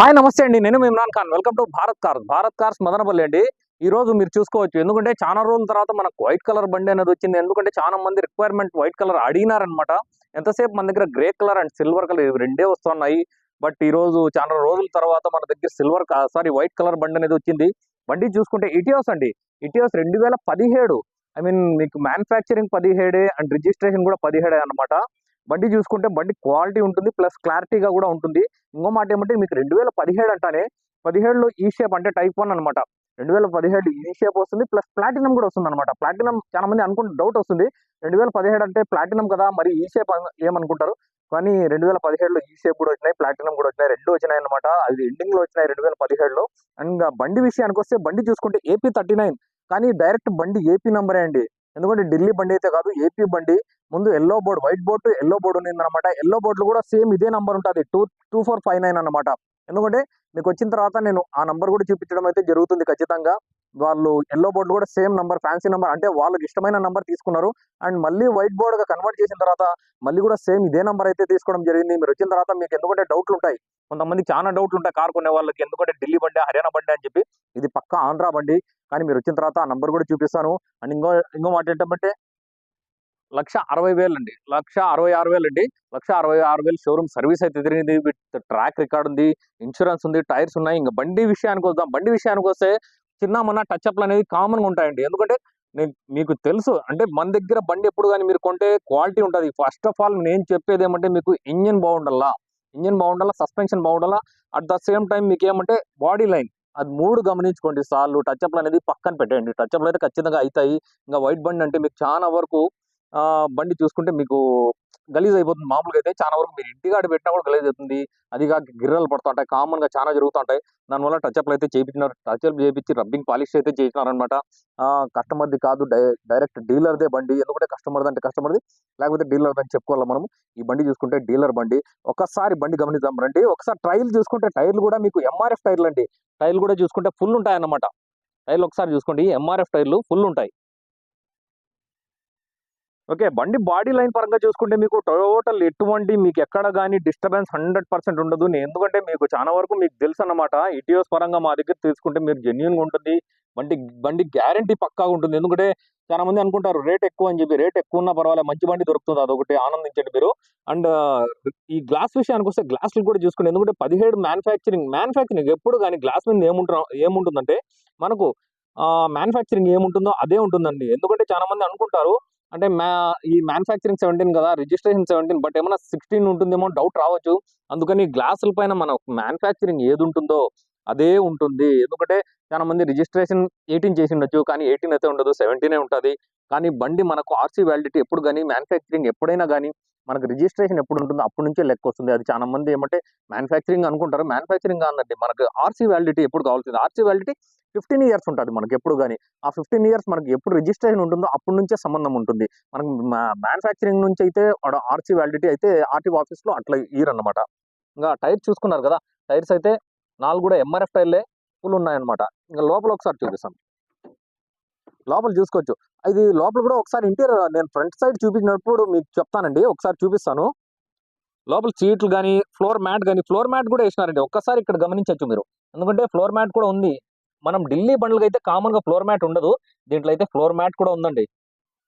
Hi నమస్తే అండి. నేను Imran Khan. Welcome to Bharat cars. Bharat cars Madanapalle అండి. ఈ రోజు మీరు చూసుకోవచ్చు. ఎందుకంటే చాలా రోజుల తర్వాత మనకు వైట్ కలర్ బండి అనేది వచ్చింది. ఎందుకంటే చాలా మంది రిక్వైర్మెంట్ వైట్ కలర్ అడిగినారనమాట ఎంతసేపు మన దగ్గర grey colour and silver colour ఇవి రెండే వస్తున్నాయి. బట్ ఈ రోజు చాలా రోజుల తర్వాత మన దగ్గర సిల్వర్ సారీ వైట్ కలర్ బండి అనేది వచ్చింది. బండి చూసుకుంటే ఇటియోస్ అండి. ఇటియోస్ రెండు వేల పదిహేడు. ఐ మీన్ మీకు మ్యానుఫ్యాక్చరింగ్ పదిహేడే అండ్ రిజిస్ట్రేషన్ కూడా పదిహేడే అన్నమాట. బండి చూసుకుంటే బండి క్వాలిటీ ఉంటుంది ప్లస్ క్లారిటీగా కూడా ఉంటుంది. ఇంకో మాట ఏమంటే మీకు రెండు వేల పదిహేడు అంటానే పదిహేడులో e ఈ షేప్ అంటే టైప్ వన్ అనమాట రెండు వేల పదిహేడు e ఈ షేప్ వస్తుంది ప్లస్ ప్లాటినం కూడా వస్తుంది అనమాట ప్లాటినం చాలా మంది అనుకుంటే డౌట్ వస్తుంది. రెండు వేల పదిహేడు అంటే ప్లాటినం కదా మరి e ఈ షేప్ ఏమనుకుంటారు? కానీ రెండు వేల పదిహేడులో ఈ షేప్ కూడా వచ్చినాయి ప్లాటినం కూడా వచ్చినాయి రెండు వచ్చినాయి అనమాట అది ఎండింగ్లో వచ్చినాయి రెండు వేల పదిహేడులో. అండ్ బండి విషయానికి వస్తే బండి చూసుకుంటే ఏపీ థర్టీ నైన్ కానీ డైరెక్ట్ బండి ఏపీ నంబరే అండి. ఎందుకంటే ఢిల్లీ బండి అయితే కాదు ఏపీ బండి. ముందు yellow board white board yellow board ఉంది అనమాట ఎల్లో బోర్డులో కూడా సేమ్ ఇదే నంబర్ ఉంటుంది. Two two four five nine అనమాట ఎందుకంటే మీకు వచ్చిన తర్వాత నేను ఆ నంబర్ కూడా చూపించడం అయితే జరుగుతుంది ఖచ్చితంగా. వాళ్ళు ఎల్లో బోర్డు కూడా సేమ్ నంబర్ ఫ్యాన్సీ నంబర్ అంటే వాళ్ళకి ఇష్టమైన నంబర్ తీసుకున్నారు. అండ్ మళ్ళీ వైట్ బోర్డుగా కన్వర్ట్ చేసిన తర్వాత మళ్ళీ కూడా సేమ్ ఇదే నంబర్ అయితే తీసుకోవడం జరిగింది. మీరు వచ్చిన తర్వాత మీకు ఎందుకంటే డౌట్లు ఉంటాయి. కొంతమంది చాలా డౌట్లు ఉంటాయి. కార్ కొనే వాళ్ళకి ఎందుకంటే ఢిల్లీ బండి హర్యానా బండి అని చెప్పి. ఇది పక్క ఆంధ్ర బండి. కానీ మీరు వచ్చిన తర్వాత ఆ నంబర్ కూడా చూపిస్తాను. అండ్ ఇంకో ఇంకో మాట ఏంటంటే లక్ష అరవై వేలు అండి లక్ష అరవై ఆరు వేలు అండి లక్ష అరవై ఆరు వేలు షోరూమ్ సర్వీస్ అయితే తిరిగింది. విత్ ట్రాక్ రికార్డ్ ఉంది. ఇన్సూరెన్స్ ఉంది. టైర్స్ ఉన్నాయి. ఇంకా బండి విషయానికి వద్దాం. బండి విషయానికి వస్తే చిన్న మన టచ్ అప్లు అనేది కామన్గా ఉంటాయండి. ఎందుకంటే మీకు తెలుసు అంటే మన దగ్గర బండి ఎప్పుడు కానీ మీరు కొంటే క్వాలిటీ ఉంటుంది. ఫస్ట్ ఆఫ్ ఆల్ నేను చెప్పేది ఏమంటే మీకు ఇంజిన్ బాగుండాలా? ఇంజిన్ బాగుండాలా? సస్పెన్షన్ బాగుండాలా? అట్ ద సేమ్ టైం మీకు ఏమంటే బాడీ లైన్. అది మూడు గమనించుకోండి సార్లు. టచ్ అప్లు అనేది పక్కన పెట్టండి టచ్ అప్లు అయితే ఖచ్చితంగా అవుతాయి ఇంకా వైట్ బండి అంటే మీకు చాలా వరకు బండి చూసుకుంటే మీకు గలీజ్ అయిపోతుంది. మామూలుగా అయితే చాలా వరకు మీరు ఇంటికాడ పెట్టినా కూడా గలీజ్ అవుతుంది. అది కాక గిర్రలు పడుతుంటాయి. కామన్గా చాలా జరుగుతుంటాయి. దానివల్ల టచ్అప్లు అయితే చేయించినారు టచ్ అప్ చేయించి రబ్బింగ్ పాలిష్ అయితే చేసినారు కస్టమర్ది కాదు డైరెక్ట్ డీలర్దే బండి. ఎందుకంటే కస్టమర్ అంటే కస్టమర్ది. లేకపోతే డీలర్ అని చెప్పుకోవాలి మనం ఈ బండి చూసుకుంటే డీలర్ బండి. ఒకసారి బండి గమనిద్దాం రండి. ఒకసారి టైర్లు చూసుకుంటే టైర్లు కూడా మీకు ఎంఆర్ఎఫ్ టైర్లు అండి టైర్లు కూడా చూసుకుంటే ఫుల్ ఉంటాయి అన్నమాట టైర్లు ఒకసారి చూసుకోండి. ఎంఆర్ఎఫ్ టైర్లు ఫుల్ ఉంటాయి. ఓకే బండి బాడీ లైన్ పరంగా చూసుకుంటే మీకు టోటల్ ఎటువంటి మీకు ఎక్కడ కానీ డిస్టర్బెన్స్ హండ్రెడ్ పర్సెంట్ ఉండదు. నేను ఎందుకంటే మీకు చాలా వరకు మీకు తెలుసు అన్నమాట ఇటీఎస్ పరంగా మా దగ్గర తీసుకుంటే మీరు జెన్యున్గా ఉంటుంది. బండి బండి గ్యారంటీ పక్కాగా ఉంటుంది. ఎందుకంటే చాలా మంది అనుకుంటారు రేట్ ఎక్కువ అని చెప్పి. రేట్ ఎక్కువ ఉన్నా పర్వాలేదు మంచి బండి దొరుకుతుంది. అదొకటి ఆనందించండి మీరు. అండ్ ఈ గ్లాస్ విషయానికి వస్తే గ్లాసులు కూడా చూసుకోండి. ఎందుకంటే పదిహేడు మ్యానుఫ్యాక్చరింగ్ మ్యానుఫ్యాక్చరింగ్ ఎప్పుడు కానీ గ్లాస్ మీద ఏముంటున్నా ఏముంటుందంటే మనకు మ్యానుఫ్యాక్చరింగ్ ఏముంటుందో అదే ఉంటుందండి. ఎందుకంటే చాలా మంది అనుకుంటారు అంటే మ్యా ఈ మ్యానుఫ్యాక్చరింగ్ సెవెంటీన్ కదా రిజిస్ట్రేషన్ సెవెంటీన్ బట్ ఏమైనా సిక్స్టీన్ ఉంటుందేమో డౌట్ రావచ్చు. అందుకని గ్లాసుల పైన మన మ్యానుఫ్యాక్చరింగ్ ఏది ఉంటుందో అదే ఉంటుంది. ఎందుకంటే చాలా మంది రిజిస్ట్రేషన్ ఎయిటీన్ చేసి ఉండొచ్చు కానీ ఎయిటీన్ అయితే ఉండదు సెవెంటీనే ఉంటుంది. కానీ బండి మనకు ఆర్సీ వ్యాలిడిటీ ఎప్పుడు కానీ మ్యానుఫ్యాక్చరింగ్ ఎప్పుడైనా కానీ మనకు రిజిస్ట్రేషన్ ఎప్పుడు ఉంటుందో అప్పటి నుంచే లెక్క వస్తుంది. అది చాలా మంది ఏమంటే మ్యానుఫ్యాక్చరింగ్ అనుకుంటారు. మ్యానుఫ్యాక్చరింగ్ కాదండి మనకు ఆర్సీ వ్యాలిడిటీ ఎప్పుడు కావాల్సింది. ఆర్సీ వ్యాలిడిటీ ఫిఫ్టీన్ ఇయర్స్ ఉంటుంది మనకి ఎప్పుడు కానీ ఆ ఫిఫ్టీన్ ఇయర్స్ మనకి ఎప్పుడు రిజిస్ట్రేషన్ ఉంటుందో అప్పటి నుంచే సంబంధం ఉంటుంది. మనకు మ్యానుఫ్యాక్చరింగ్ నుంచి అయితే ఆర్సీ వ్యాలిడిటీ అయితే ఆర్టీ ఆఫీస్లో అట్లా ఇయరన్నమాట ఇంకా టైర్ చూసుకున్నారు కదా టైర్స్ అయితే నాలుగు కూడా ఎంఆర్ఎఫ్ టైర్లే ఫుల్ ఉన్నాయన్నమాట. ఇంకా లోపల ఒకసారి చూపిస్తాను. లోపల చూసుకోవచ్చు. ఇది లోపల కూడా ఒకసారి ఇంటీరియర్ నేను ఫ్రంట్ సైడ్ చూపించినప్పుడు మీకు చెప్తానండి. ఒకసారి చూపిస్తాను. లోపల సీట్లు కానీ ఫ్లోర్ మ్యాట్ కానీ ఫ్లోర్ మ్యాట్ కూడా వేసినారండి. ఒక్కసారి ఇక్కడ గమనించవచ్చు మీరు. ఎందుకంటే ఫ్లోర్ మ్యాట్ కూడా ఉంది. మనం ఢిల్లీ బండ్లకి అయితే కామన్గా ఫ్లోర్ మ్యాట్ ఉండదు. దీంట్లో అయితే ఫ్లోర్ మ్యాట్ కూడా ఉందండి.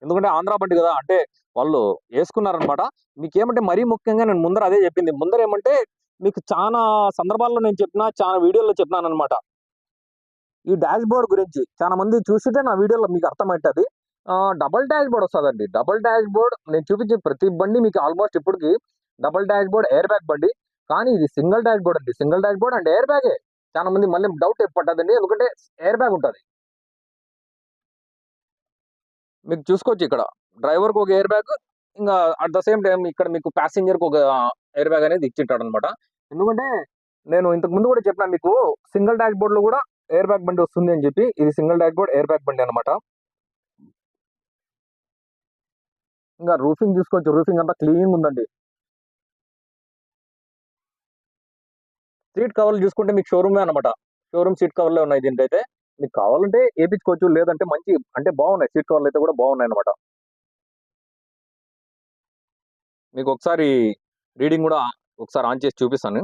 ఎందుకంటే ఆంధ్ర బండి కదా అంటే వాళ్ళు వేసుకున్నారనమాట. మీకు ఏమంటే మరీ ముఖ్యంగా నేను ముందర అదే చెప్పింది. ముందర ఏమంటే మీకు చాలా సందర్భాల్లో నేను చెప్పిన చాలా వీడియోలో చెప్పినాను అనమాట ఈ డాష్ బోర్డ్ గురించి చాలా మంది చూస్తుంటే నా వీడియోలో మీకు అర్థమవుతుంది డబల్ డాష్ బోర్డ్ వస్తుందండి. డబల్ డాష్ బోర్డ్ నేను చూపించే ప్రతి బండి మీకు ఆల్మోస్ట్ ఇప్పటికి double dash board air bag బండి. కానీ ఇది సింగిల్ డాష్ బోర్డ్ అండి. Single dash board and air బ్యాగే. చాలా మంది మళ్ళీ డౌట్ పట్టదండి ఎందుకంటే ఎయిర్ బ్యాగ్ ఉంటుంది. మీకు చూసుకోవచ్చు ఇక్కడ. డ్రైవర్కి ఒక ఎయిర్ బ్యాగ్ ఇంకా అట్ ద సేమ్ టైం ఇక్కడ మీకు ప్యాసింజర్కి ఒక ఎయిర్ బ్యాగ్ అనేది ఇచ్చింటాడు అనమాట ఎందుకంటే నేను ఇంతకు ముందు కూడా చెప్పిన మీకు సింగిల్ డాష్ బోర్డ్లో కూడా ఎయిర్ బ్యాగ్ బండి వస్తుంది అని చెప్పి ఇది single dash board air bag బండి అనమాట ఇంకా రూఫింగ్ చూసుకోవచ్చు. రూఫింగ్ అంతా క్లీన్ ఉందండి. సీట్ కవర్లు చూసుకుంటే మీకు షోరూమే అనమాట షోరూమ్ సీట్ కవర్లే ఉన్నాయి దీనికైతే మీకు కావాలంటే వేపించుకోవచ్చు లేదంటే మంచి అంటే బాగున్నాయి. సీట్ కవర్లు అయితే కూడా బాగున్నాయి అనమాట మీకు ఒకసారి రీడింగ్ కూడా ఒకసారి ఆన్ చేసి చూపిస్తాను.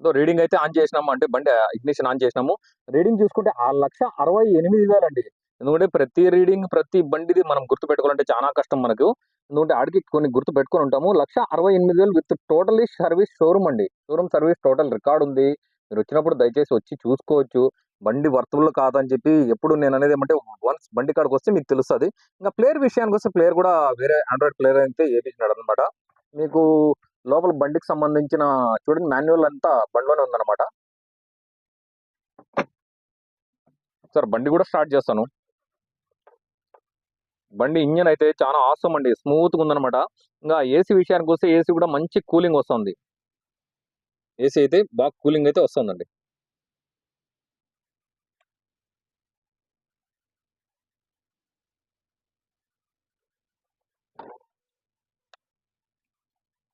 సో రీడింగ్ అయితే ఆన్ చేసినాము అంటే బండి ఇగ్నిషన్ ఆన్ చేసినాము. రీడింగ్ చూసుకుంటే ఆ లక్ష అరవై ఎనిమిది వేలు అండి ఎందుకంటే ప్రతి రీడింగ్ ప్రతి బండిది మనం గుర్తు పెట్టుకోవాలంటే చాలా కష్టం మనకు. ఎందుకంటే ఆడికి కొన్ని గుర్తు పెట్టుకొని ఉంటాము. లక్ష అరవై ఎనిమిది వేలు విత్ టోటలీ సర్వీస్ షోరూమ్ అండి. షోరూమ్ సర్వీస్ టోటల్ రికార్డ్ ఉంది. మీరు వచ్చినప్పుడు దయచేసి వచ్చి చూసుకోవచ్చు. బండి వర్తబుల్ కాదని చెప్పి ఎప్పుడు నేను అనేది ఏమంటే వన్స్ బండి కాడికి వస్తే మీకు తెలుస్తుంది. ఇంకా ప్లేయర్ విషయానికి వస్తే ప్లేయర్ కూడా వేరే ఆండ్రాయిడ్ ప్లేయర్ అయితే వేపించినాడు అనమాట మీకు లోపల బండికి సంబంధించిన చూడండి మాన్యువల్ అంతా బండిలోనే ఉందన్నమాట. సార్ బండి కూడా స్టార్ట్ చేస్తాను. బండి ఇంజన్ అయితే చాలా ఆసం అండి. స్మూత్గా ఇంకా ఏసీ విషయానికి వస్తే ఏసీ కూడా మంచి కూలింగ్ వస్తుంది. ఏసీ అయితే బాగా కూలింగ్ అయితే వస్తుందండి.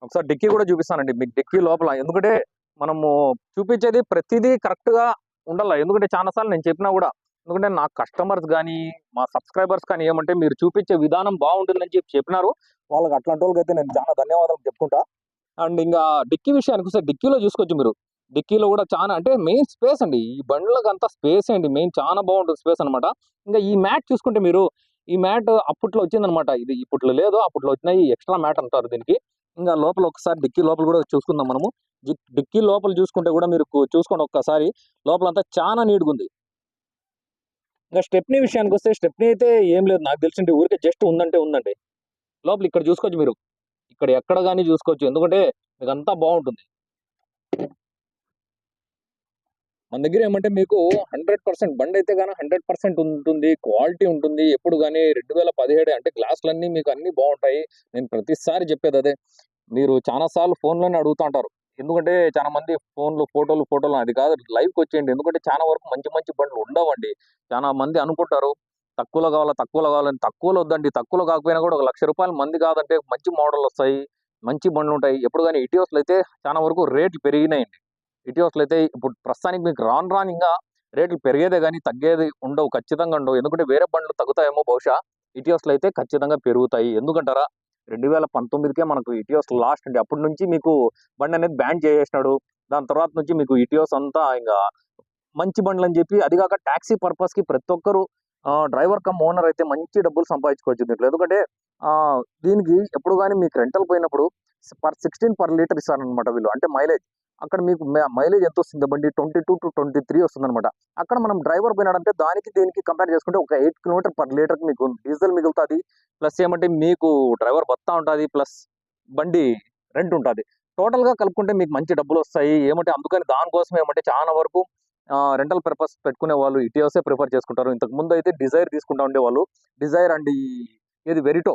ఒకసారి డిక్కీ కూడా చూపిస్తానండి. మీకు డిక్కీ లోపల. ఎందుకంటే మనము చూపించేది ప్రతిదీ కరెక్ట్గా ఉండాలి. ఎందుకంటే చాలాసార్లు నేను చెప్పినా కూడా ఎందుకంటే నా కస్టమర్స్ కానీ మా సబ్స్క్రైబర్స్ కానీ ఏమంటే మీరు చూపించే విధానం బాగుంటుందని చెప్పి చెప్పినారు. వాళ్ళకి అట్లాంటి వాళ్ళకి అయితే నేను చాలా ధన్యవాదాలు చెప్పుకుంటా. అండ్ ఇంకా డిక్కీ విషయానికి వస్తే డిక్కీలో చూసుకోవచ్చు మీరు. డిక్కీలో కూడా చాలా అంటే మెయిన్ స్పేస్ అండి. ఈ బండ్లకు అంతా స్పేస్ అండి. మెయిన్ చాలా బాగుంటుంది స్పేస్ అన్నమాట. ఇంకా ఈ మ్యాట్ చూసుకుంటే మీరు ఈ మ్యాట్ అప్పట్లో వచ్చిందనమాట ఇది ఇప్పట్లో లేదు అప్పట్లో వచ్చినాయి. ఎక్స్ట్రా మ్యాట్ అంటారు దీనికి. ఇంకా లోపల ఒకసారి డిక్కీ లోపల కూడా చూసుకుందాం మనము. డిక్కీ లోపల చూసుకుంటే కూడా మీరు చూసుకోండి ఒక్కసారి. లోపల అంతా చాలా నీట్గా ఉంది. ఇంకా స్టెప్నీ విషయానికి వస్తే స్టెప్నీ అయితే ఏం లేదు. నాకు తెలిసింది ఊరికే జస్ట్ ఉందంటే ఉందండి. లోపల ఇక్కడ చూసుకోవచ్చు మీరు. ఇక్కడ ఎక్కడ కానీ చూసుకోవచ్చు. ఎందుకంటే మీకు అంతా బాగుంటుంది. మన దగ్గర ఏమంటే మీకు హండ్రెడ్ పర్సెంట్ బండి అయితే కానీ హండ్రెడ్ పర్సెంట్ ఉంటుంది. క్వాలిటీ ఉంటుంది. ఎప్పుడు కానీ రెండు వేల పదిహేడు అంటే గ్లాసులన్నీ మీకు అన్ని బాగుంటాయి. నేను ప్రతిసారి చెప్పేది అదే. మీరు చాలా సార్లు ఫోన్లోనే అడుగుతూ ఉంటారు. ఎందుకంటే చాలా మంది ఫోన్లు ఫోటోలు ఫోటోలు అది కాదు. లైవ్కి వచ్చేయండి. ఎందుకంటే చాలా వరకు మంచి మంచి బండ్లు ఉండవండి. చాలా మంది అనుకుంటారు తక్కువలో కావాలా తక్కువలో కావాలని తక్కువలో వద్దండి. తక్కువలో కాకపోయినా కూడా ఒక లక్ష రూపాయలు మంది కాదంటే మంచి మోడల్ వస్తాయి మంచి బండ్లు ఉంటాయి. ఎప్పుడు కానీ ఇటీవస్లు అయితే చాలా వరకు రేట్లు పెరిగినాయండి. ఇటీవస్లు అయితే ఇప్పుడు ప్రస్తుతానికి మీకు రాను రాను ఇంకా రేట్లు పెరిగేదే కానీ తగ్గేది ఉండవు ఖచ్చితంగా ఉండవు. ఎందుకంటే వేరే బండ్లు తగ్గుతాయేమో బహుశా. ఇటీవస్లు అయితే ఖచ్చితంగా పెరుగుతాయి. ఎందుకంటారా? రెండు వేల పంతొమ్మిదికే మనకు ఇటీవస్ లాస్ట్ అండి. అప్పటి నుంచి మీకు బండి అనేది బ్యాన్ చేసేసినాడు. దాని తర్వాత నుంచి మీకు ఇటీవస్ అంతా ఇంకా మంచి బండ్లు అని చెప్పి అది కాక ట్యాక్సీ పర్పస్కి ప్రతి ఒక్కరు డ్రైవర్ కమ్ ఓనర్ అయితే మంచి డబ్బులు సంపాదించుకోవచ్చు దీంట్లో. ఎందుకంటే దీనికి ఎప్పుడు కానీ మీకు రెంటల్ పోయినప్పుడు పర్ సిక్స్టీన్ పర్ లీటర్ ఇస్తారనమాట వీళ్ళు. అంటే మైలేజ్. అక్కడ మీకు మైలేజ్ ఎంత వస్తుంది బండి twenty two to twenty three వస్తుందన్నమాట. అక్కడ మనం డ్రైవర్ పోయినాడంటే దానికి దీనికి కంపేర్ చేసుకుంటే ఒక ఎయిట్ కిలోమీటర్ పర్ లీటర్ మీకు డీజిల్ మిగులుతుంది. ప్లస్ ఏమంటే మీకు డ్రైవర్ బత్తా ఉంటుంది. ప్లస్ బండి రెంట్ ఉంటుంది. టోటల్గా కలుపుకుంటే మీకు మంచి డబ్బులు వస్తాయి ఏమంటే అందుకని దానికోసం ఏమంటే చాలా వరకు రెంటల్ పర్పస్ పెట్టుకునే వాళ్ళు ఇటీవసే ప్రిఫర్ చేసుకుంటారు. ఇంతకు ముందు అయితే డిజైర్ తీసుకుంటా ఉండేవాళ్ళు. డిజైర్ అండ్ ఇది ఏది వెరిటో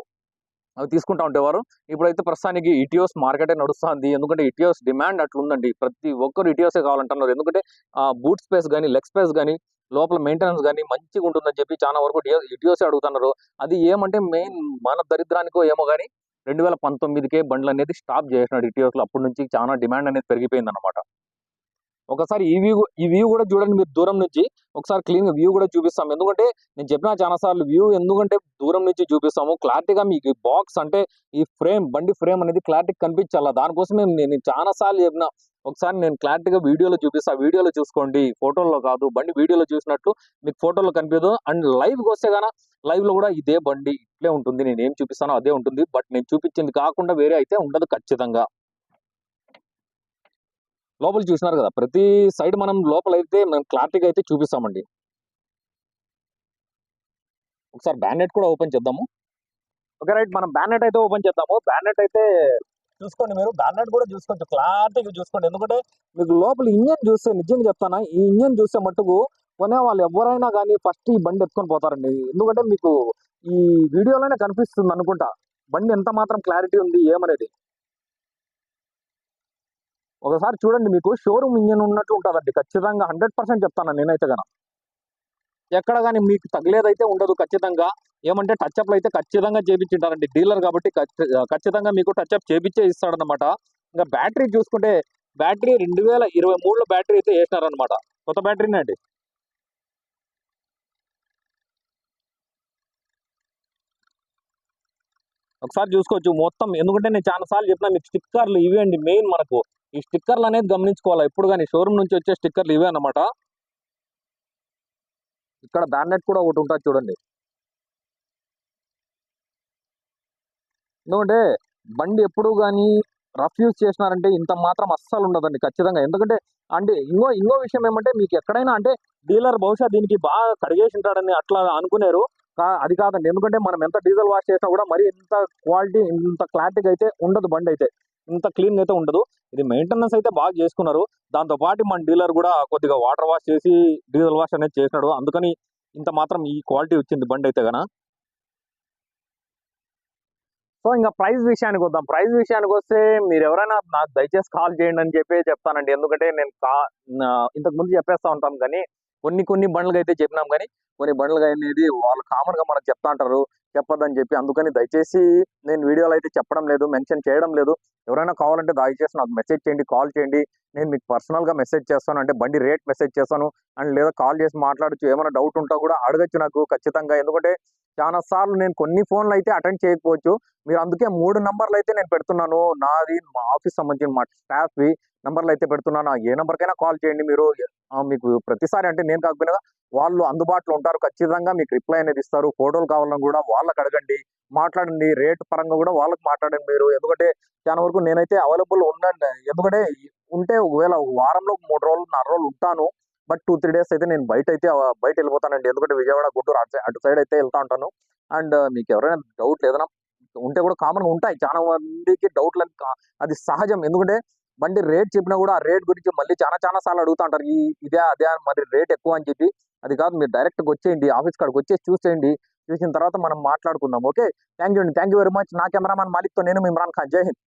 అవి తీసుకుంటా ఉండేవారు. ఇప్పుడైతే ప్రస్తుతానికి ఇటియోస్ మార్కెటే నడుస్తుంది. ఎందుకంటే ఇటియోస్ డిమాండ్ అట్లుందండి. ప్రతి ఒక్కరు ఇటియోసే కావాలంటున్నారు. ఎందుకంటే బూట్ స్పేస్ కానీ లెగ్ స్పేస్ కానీ లోపల మెయింటెనెన్స్ కానీ మంచిగా ఉంటుందని చెప్పి చాలా వరకు ఇటియోసే అడుగుతున్నారు. అది ఏమంటే మెయిన్ మన దరిద్రానికో ఏమో కానీ రెండు వేల పంతొమ్మిదికే బండ్లు అనేది స్టాప్ చేసినాడు ఇటీవస్లో అప్పటి నుంచి చాలా డిమాండ్ అనేది పెరిగిపోయింది అనమాట ఒకసారి ఈ వ్యూ ఈ వ్యూ కూడా చూడండి మీరు దూరం నుంచి. ఒకసారి క్లీన్గా వ్యూ కూడా చూపిస్తాం. ఎందుకంటే నేను చెప్పిన చాలా సార్లు వ్యూ ఎందుకంటే దూరం నుంచి చూపిస్తాము. క్లారిటీగా మీకు బాక్స్ అంటే ఈ ఫ్రేమ్ బండి ఫ్రేమ్ అనేది క్లారిటీ కనిపించాలా? దానికోసమే నేను చాలా సార్లు చెప్పిన. ఒకసారి నేను క్లారిటీగా వీడియోలో చూపిస్తా. వీడియోలో చూసుకోండి. ఫోటోలో కాదు బండి వీడియోలో చూసినట్టు మీకు ఫోటోలో కనిపించదు అండ్ లైవ్ వస్తే కానీ లైవ్లో కూడా ఇదే బండి ఇట్లే ఉంటుంది. నేను ఏం చూపిస్తానో అదే ఉంటుంది. బట్ నేను చూపించింది కాకుండా వేరే అయితే ఉండదు ఖచ్చితంగా. లోపల చూసినారు కదా ప్రతి సైడ్ మనం లోపల అయితే మనం క్లారిటీగా అయితే చూపిస్తామండి. ఒకసారి బ్యానెట్ కూడా ఓపెన్ చేద్దాము. Okay right. మనం బ్యానెట్ అయితే ఓపెన్ చేద్దాము. బ్యానెట్ అయితే చూసుకోండి మీరు. బ్యానెట్ కూడా చూసుకోవచ్చు క్లారిటీగా చూసుకోండి. ఎందుకంటే మీకు లోపల ఇంజన్ చూస్తే నిజంగా చెప్తానా ఈ ఇంజన్ చూస్తే మట్టుకు కొనే వాళ్ళు ఎవరైనా కానీ ఫస్ట్ ఈ బండి ఎత్తుకొని పోతారండి. ఎందుకంటే మీకు ఈ వీడియోలోనే కనిపిస్తుంది అనుకుంటా. బండి ఎంత మాత్రం క్లారిటీ ఉంది ఏమనేది. ఒకసారి చూడండి మీకు షోరూమ్ ఇంజన్ ఉన్నట్లు ఉంటుందండి ఖచ్చితంగా హండ్రెడ్ పర్సెంట్ చెప్తాను నేనైతే గన ఎక్కడ కానీ మీకు తగిలేదైతే ఉండదు ఖచ్చితంగా. ఏమంటే టచ్అప్లు అయితే ఖచ్చితంగా చేపించుంటారండి డీలర్ కాబట్టి ఖచ్చితంగా మీకు టచ్అప్ చేపించే ఇస్తాడనమాట ఇంకా బ్యాటరీ చూసుకుంటే బ్యాటరీ రెండు వేల ఇరవై మూడులో బ్యాటరీ అయితే వేసినారనమాట కొత్త బ్యాటరీనే అండి. ఒకసారి చూసుకోవచ్చు మొత్తం ఎందుకంటే నేను చాలా సార్లు చెప్పిన మీకు స్టిక్కర్లు ఇవి అండి మెయిన్ మనకు. ఈ స్టిక్కర్లు అనేది గమనించుకోవాలి? ఎప్పుడు కానీ షోరూమ్ నుంచి వచ్చే స్టిక్కర్లు ఇవే అనమాట ఇక్కడ బ్యానెట్ కూడా ఒకటి ఉంటుంది చూడండి. ఎందుకంటే బండి ఎప్పుడు కానీ రఫ్ యూజ్ చేసినారంటే ఇంత మాత్రం అస్సలు ఉండదండి ఖచ్చితంగా. ఎందుకంటే అంటే ఇంకో ఇంకో విషయం ఏమంటే మీకు ఎక్కడైనా అంటే డీలర్ బహుశా దీనికి బాగా కడిగేసి ఉంటాడని అట్లా అనుకునేరు. అది కాదండి. ఎందుకంటే మనం ఎంత డీజిల్ వాష్ చేసినా కూడా మరి ఇంత క్వాలిటీ ఇంత క్లారిటీగా అయితే ఉండదు బండి అయితే. ఇంత క్లీన్ అయితే ఉండదు. ఇది మెయింటెనెన్స్ అయితే బాగా చేసుకున్నారు. దాంతో పాటు మన డీలర్ కూడా కొద్దిగా వాటర్ వాష్ చేసి డీజిల్ వాష్ అనేది చేసినాడు. అందుకని ఇంత మాత్రం ఈ క్వాలిటీ వచ్చింది బండి అయితే కన సో ఇంకా ప్రైస్ విషయానికి వద్దాం. ప్రైస్ విషయానికి వస్తే మీరు ఎవరైనా నాకు దయచేసి కాల్ చేయండి అని చెప్పి చెప్తానండి. ఎందుకంటే నేను కా నా- ఇంతకు ముందు చెప్పేస్తా ఉంటాం కానీ కొన్ని కొన్ని బండ్లు అయితే చెప్పినాం కానీ కొన్ని బండ్లు అనేది వాళ్ళు కామన్గా మనకు చెప్తా అంటారు చెప్పొద్దని చెప్పి అందుకని దయచేసి నేను వీడియోలో అయితే చెప్పడం లేదు మెన్షన్ చేయడం లేదు. ఎవరైనా కావాలంటే దయచేసి నాకు మెసేజ్ చేయండి కాల్ చేయండి. నేను మీకు పర్సనల్గా మెసేజ్ చేస్తాను అంటే బండి రేట్ మెసేజ్ చేస్తాను. అండ్ లేదా కాల్ చేసి మాట్లాడచ్చు ఏమైనా డౌట్ ఉంటా కూడా అడగచ్చు నాకు ఖచ్చితంగా. ఎందుకంటే చాలా సార్లు నేను కొన్ని ఫోన్లు అయితే అటెండ్ చేయకపోవచ్చు. మీరు అందుకే మూడు నంబర్లు అయితే నేను పెడుతున్నాను. నాది మా ఆఫీస్ సంబంధించిన మా స్టాఫ్ నంబర్లు అయితే పెడుతున్నాను. ఏ నెంబర్కైనా కాల్ చేయండి మీరు. మీకు ప్రతిసారి అంటే నేను కాకపోయినా వాళ్ళు అందుబాటులో ఉంటారు. ఖచ్చితంగా మీకు రిప్లై అనేది ఇస్తారు. ఫోటోలు కావాలని కూడా వాళ్ళకి అడగండి. మాట్లాడండి. రేట్ పరంగా కూడా వాళ్ళకి మాట్లాడండి మీరు. ఎందుకంటే చాలా వరకు నేనైతే అవైలబుల్ ఉండండి. ఎందుకంటే ఉంటే ఒకవేళ ఒక వారంలో మూడు రోజులు నాలుగు రోజులు ఉంటాను. బట్ టూ త్రీ డేస్ అయితే నేను బయట అయితే బయట వెళ్ళిపోతానండి ఎందుకంటే విజయవాడ గుంటూరు అటు అటు సైడ్ అయితే వెళ్తా ఉంటాను. అండ్ మీకు ఎవరైనా డౌట్ ఏదైనా ఉంటే కూడా కామన్ ఉంటాయి. చాలా మందికి డౌట్లు అది సహజం. ఎందుకంటే బండి రేట్ చెప్పినా కూడా ఆ రేట్ గురించి మళ్ళీ చాలా చాలా సార్లు అడుగుతా ఉంటారు. ఈ ఇదే అదే మరి రేట్ ఎక్కువ అని చెప్పి. అది కాదు మీరు డైరెక్ట్గా వచ్చేయండి. ఆఫీస్ కాడికి వచ్చేసి చూసేయండి. చూసిన తర్వాత మనం మాట్లాడుకుందాం. ఓకే? థ్యాంక్ యూ అండి. Thank you very much. నా కెమెరామాన్ మాలిక్తో నేను ఇమ్రాన్ ఖాన్. జై హింద్.